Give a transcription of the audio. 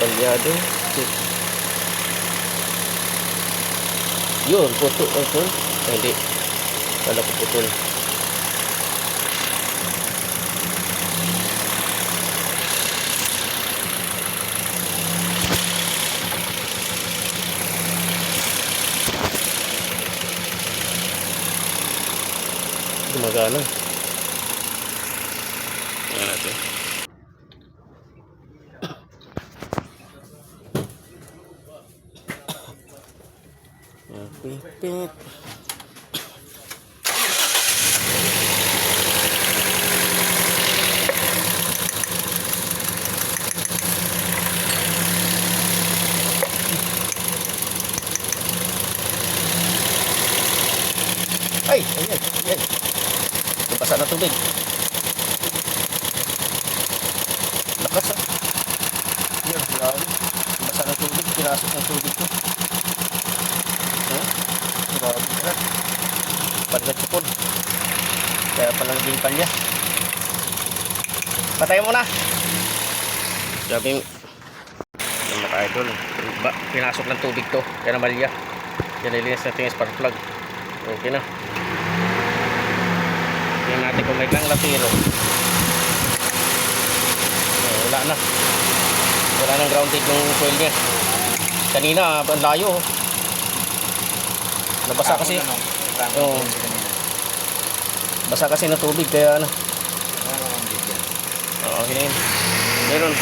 sbagliato dia ada, ho riporto questo e lì quella che potuto lì magana. Pipit. Ay, ayan, ayan. Napasa na tubig. Lakas ah. Yan, grabe. Napasa na tubig, pinasok ng tubig ko. Ha? Grabe ka. Pagkat po. Kaya pala naging palya. Patayin mo na. Sabi yung mga idol. Ba, pinasok ng tubig to. Kaya namalya. Yan nilinis natin yung spark plug. Okay na. Tingnan natin kung may kang latiro. Oh, wala na. Wala nang grounded yung coil niya. Kanina, ang layo. oh. Nabasa kasi. Oo. Basa kasi ng tubig kaya ano. Oo, na yun. Meron.